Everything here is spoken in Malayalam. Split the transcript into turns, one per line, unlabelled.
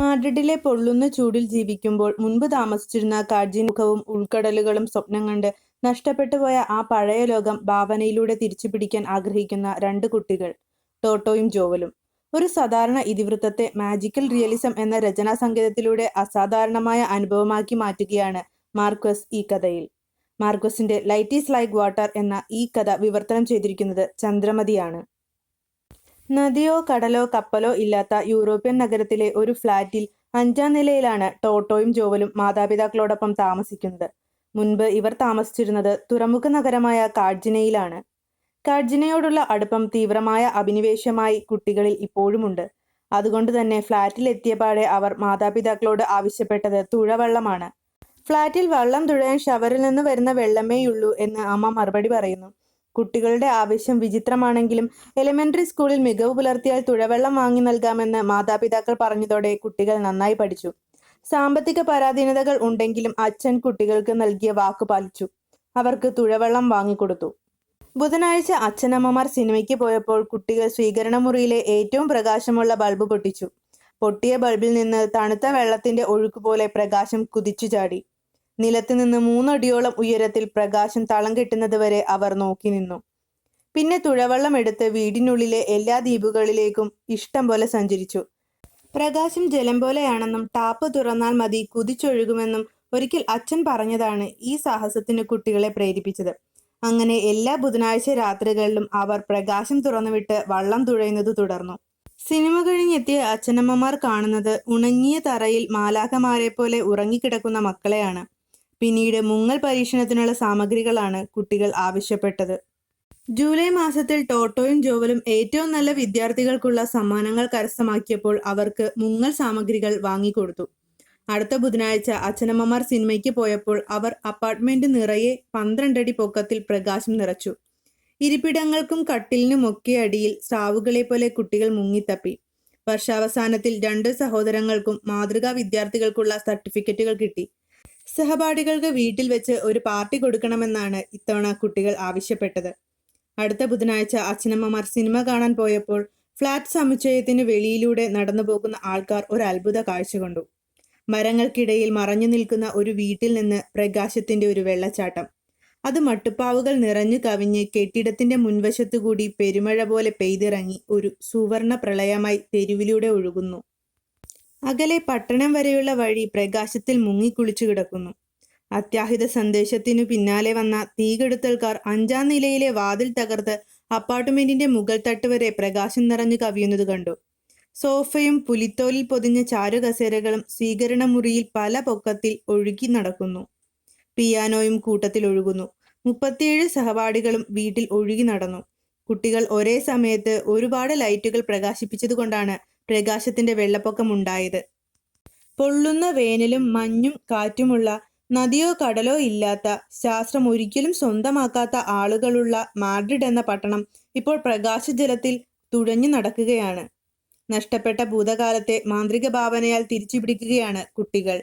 മാഡ്രിഡിലെ പൊള്ളുന്ന ചൂടിൽ ജീവിക്കുമ്പോൾ മുൻപ് താമസിച്ചിരുന്ന കാഴ്ചമുഖവും ഉൾക്കടലുകളും സ്വപ്നം കണ്ട് നഷ്ടപ്പെട്ടുപോയ ആ പഴയ ലോകം ഭാവനയിലൂടെ തിരിച്ചു പിടിക്കാൻ ആഗ്രഹിക്കുന്ന രണ്ട് കുട്ടികൾ ടോട്ടോയും ജോവലും. ഒരു സാധാരണ ഇതിവൃത്തത്തെ മാജിക്കൽ റിയലിസം എന്ന രചനാ സംഗീതത്തിലൂടെ അസാധാരണമായ അനുഭവമാക്കി മാറ്റുകയാണ് മാർക്വസ് ഈ കഥയിൽ. മാർക്വസിന്റെ ലൈറ്റ് ഈസ് ലൈക്ക് വാട്ടർ എന്ന ഈ കഥ വിവർത്തനം ചെയ്തിരിക്കുന്നത് ചന്ദ്രമതിയാണ്. നദിയോ കടലോ കപ്പലോ ഇല്ലാത്ത യൂറോപ്യൻ നഗരത്തിലെ ഒരു ഫ്ളാറ്റിൽ അഞ്ചാം നിലയിലാണ് ടോട്ടോയും ജോവലും മാതാപിതാക്കളോടൊപ്പം താമസിക്കുന്നത്. മുൻപ് ഇവർ താമസിച്ചിരുന്നത് തുറമുഖ നഗരമായ കാഡ്ജിനയിലാണ്. കാഡ്ജിനയോടുള്ള അടുപ്പം തീവ്രമായ അഭിനിവേശമായി കുട്ടികളിൽ ഇപ്പോഴുമുണ്ട്. അതുകൊണ്ട് തന്നെ ഫ്ളാറ്റിൽ എത്തിയപാടെ അവർ മാതാപിതാക്കളോട് ആവശ്യപ്പെട്ടത് തുഴവള്ളമാണ്. ഫ്ളാറ്റിൽ വള്ളം തുഴയാൻ ഷവറിൽ നിന്ന് വരുന്ന വെള്ളമേയുള്ളൂ എന്ന് അമ്മ മറുപടി പറയുന്നു. കുട്ടികളുടെ ആവശ്യം വിചിത്രമാണെങ്കിലും എലിമെന്ററി സ്കൂളിൽ മികവ് പുലർത്തിയാൽ തുഴവെള്ളം വാങ്ങി നൽകാമെന്ന് മാതാപിതാക്കൾ പറഞ്ഞതോടെ കുട്ടികൾ നന്നായി പഠിച്ചു. സാമ്പത്തിക പരാധീനതകൾ ഉണ്ടെങ്കിലും അച്ഛൻ കുട്ടികൾക്ക് നൽകിയ വാക്ക് പാലിച്ചു. അവർക്ക് തുഴവെള്ളം വാങ്ങിക്കൊടുത്തു. ബുധനാഴ്ച അച്ഛനമ്മമാർ സിനിമയ്ക്ക് പോയപ്പോൾ കുട്ടികൾ സ്വീകരണ മുറിയിലെ ഏറ്റവും പ്രകാശമുള്ള ബൾബ് പൊട്ടിച്ചു. പൊട്ടിയ ബൾബിൽ നിന്ന് തണുത്ത വെള്ളത്തിന്റെ ഒഴുക്കുപോലെ പ്രകാശം കുതിച്ചു ചാടി നിലത്ത് നിന്ന് മൂന്നടിയോളം ഉയരത്തിൽ പ്രകാശം തളം കെട്ടുന്നത് വരെ അവർ നോക്കി നിന്നു. പിന്നെ തുഴവള്ളം എടുത്ത് വീടിനുള്ളിലെ എല്ലാ ദ്വീപുകളിലേക്കും ഇഷ്ടം പോലെ സഞ്ചരിച്ചു. പ്രകാശം ജലം പോലെയാണെന്നും ടാപ്പ് തുറന്നാൽ മതി കുതിച്ചൊഴുകുമെന്നും ഒരിക്കൽ അച്ഛൻ പറഞ്ഞതാണ് ഈ സാഹസത്തിന് കുട്ടികളെ പ്രേരിപ്പിച്ചത്. അങ്ങനെ എല്ലാ ബുധനാഴ്ച രാത്രികളിലും അവർ പ്രകാശം തുറന്നുവിട്ട് വള്ളം തുഴയുന്നത് തുടർന്നു. സിനിമ കഴിഞ്ഞെത്തിയ അച്ഛനമ്മമാർ കാണുന്നത് ഉണങ്ങിയ തറയിൽ മാലാഖമാരെ പോലെ ഉറങ്ങിക്കിടക്കുന്ന മക്കളെയാണ്. പിന്നീട് മുങ്ങൽ പരീക്ഷണത്തിനുള്ള സാമഗ്രികളാണ് കുട്ടികൾ ആവശ്യപ്പെട്ടത്. ജൂലൈ മാസത്തിൽ ടോട്ടോയും ജോവലും ഏറ്റവും നല്ല വിദ്യാർത്ഥികൾക്കുള്ള സമ്മാനങ്ങൾ കരസ്ഥമാക്കിയപ്പോൾ അവർക്ക് മുങ്ങൽ സാമഗ്രികൾ വാങ്ങിക്കൊടുത്തു. അടുത്ത ബുധനാഴ്ച അച്ഛനമ്മമാർ സിനിമയ്ക്ക് പോയപ്പോൾ അവർ അപ്പാർട്ട്മെന്റ് നിറയെ പന്ത്രണ്ടടി പൊക്കത്തിൽ പ്രകാശം നിറച്ചു. ഇരിപ്പിടങ്ങൾക്കും കട്ടിലിനുമൊക്കെ അടിയിൽ സ്രാവുകളെ പോലെ കുട്ടികൾ മുങ്ങിത്തപ്പി. വർഷാവസാനത്തിൽ രണ്ട് സഹോദരങ്ങൾക്കും മാതൃകാ വിദ്യാർത്ഥികൾക്കുള്ള സർട്ടിഫിക്കറ്റുകൾ കിട്ടി. സഹപാഠികൾക്ക് വീട്ടിൽ വെച്ച് ഒരു പാർട്ടി കൊടുക്കണമെന്നാണ് ഇത്തവണ കുട്ടികൾ ആവശ്യപ്പെട്ടത്. അടുത്ത ബുധനാഴ്ച അച്ഛനമ്മമാർ സിനിമ കാണാൻ പോയപ്പോൾ ഫ്ലാറ്റ് സമുച്ചയത്തിന് വെളിയിലൂടെ നടന്നു പോകുന്ന ആൾക്കാർ ഒരു അത്ഭുത കാഴ്ച കണ്ടു. മരങ്ങൾക്കിടയിൽ മറഞ്ഞു നിൽക്കുന്ന ഒരു വീട്ടിൽ നിന്ന് പ്രകാശത്തിന്റെ ഒരു വെള്ളച്ചാട്ടം. അത് മട്ടുപ്പാവുകൾ നിറഞ്ഞു കവിഞ്ഞ് കെട്ടിടത്തിന്റെ മുൻവശത്തുകൂടി പെരുമഴ പോലെ പെയ്തിറങ്ങി ഒരു സുവർണ പ്രളയമായി തെരുവിലൂടെ ഒഴുകുന്നു. അകലെ പട്ടണം വരെയുള്ള വഴി പ്രകാശത്തിൽ മുങ്ങിക്കുളിച്ചു കിടക്കുന്നു. അത്യാഹിത സന്ദേശത്തിനു പിന്നാലെ വന്ന തീകെടുത്തൽക്കാർ അഞ്ചാം നിലയിലെ വാതിൽ തകർത്ത് അപ്പാർട്ട്മെന്റിന്റെ മുകൾ തട്ട് വരെ പ്രകാശം നിറഞ്ഞു കവിയുന്നത് കണ്ടു. സോഫയും പുലിത്തോലിൽ പൊതിഞ്ഞ ചാരുകസേരകളും സ്വീകരണ മുറിയിൽ പല പൊക്കത്തിൽ ഒഴുകി നടക്കുന്നു. പിയാനോയും കൂട്ടത്തിൽ ഒഴുകുന്നു. മുപ്പത്തിയേഴ് സഹപാഠികളും വീട്ടിൽ ഒഴുകി നടന്നു. കുട്ടികൾ ഒരേ സമയത്ത് ഒരുപാട് ലൈറ്റുകൾ പ്രകാശിപ്പിച്ചതുകൊണ്ടാണ് പ്രകാശത്തിന്റെ വെള്ളപ്പൊക്കം ഉണ്ടായത് പൊള്ളുന്ന വേനലും മഞ്ഞും കാറ്റുമുള്ള നദിയോ കടലോ ഇല്ലാത്ത ശാസ്ത്രം ഒരിക്കലും സ്വന്തമാക്കാത്ത ആളുകളുള്ള മാഡ്രിഡ് എന്ന പട്ടണം ഇപ്പോൾ പ്രകാശ പ്രകാശജലത്തിൽ തുഴഞ്ഞു നടക്കുകയാണ്. നഷ്ടപ്പെട്ട ഭൂതകാലത്തെ മാന്ത്രിക ഭാവനയാൽ തിരിച്ചുപിടിക്കുകയാണ് കുട്ടികൾ.